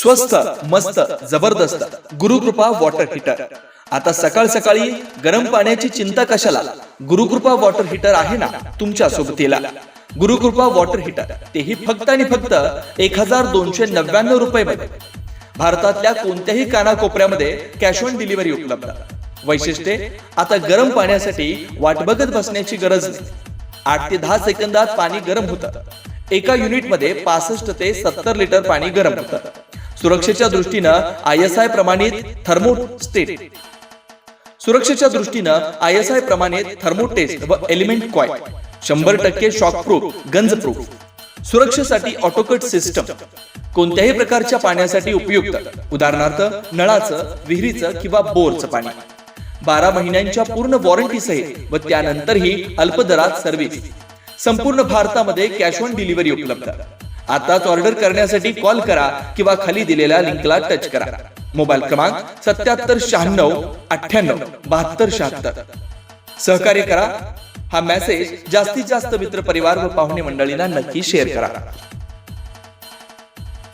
स्वस्त मस्त जबरदस्त. गुरुकृपा वॉटर हीटर आता सकाळ सकाळी गरम पाण्याची चिंता कशाला? गुरुकृपा वॉटर हीटर आहे ना तुमच्या सोबतीला. गुरुकृपा वॉटर हीटर तेही फक्त आणि फक्त एक हजार दोनशे नव्याण्णव रुपये मध्ये. भारतातल्या कोणत्याही कानाकोपऱ्यामध्ये कॅश ऑन डिलिव्हरी उपलब्ध. वैशिष्ट्ये आता गरम पाण्यासाठी वाट बघत बसण्याची गरज नाही. आठ ते दहा सेकंदात पाणी गरम होतं. एका युनिटमध्ये पासष्ट ते सत्तर लिटर पाणी गरम होतं. सुरक्षेच्या दृष्टीनं आय एस आय प्रमाणित थर्मोस्टेट सुरक्षेच्या दृष्टीनं आय एस आय प्रमाणित थर्मोटेस्ट व एलिमेंट कॉय शंभर टक्के शॉक प्रूफ गंज प्रूफ. सुरक्षेसाठी ऑटोकट सिस्टम. कोणत्याही प्रकारच्या पाण्यासाठी उपयुक्त. उदाहरणार्थ नळाचं विहिरीचं किंवा बोरचं पाणी. बारा महिन्यांच्या पूर्ण वॉरंटी सहित व त्यानंतरही अल्पदरात सर्व्हिस. संपूर्ण भारतामध्ये कॅश ऑन डिलिव्हरी उपलब्ध. आताच ऑर्डर करण्यासाठी कॉल करा किंवा खाली दिलेल्या लिंकला टच करा. मोबाईल क्रमांक सत्याहत्तर शहाण्णव अठ्ठ्याण्णव बहात्तर शहात्तर. सहकार्य करा. हा मेसेज जास्तीत जास्त मित्र परिवार व पाहुणे मंडळींना नक्की शेअर करा.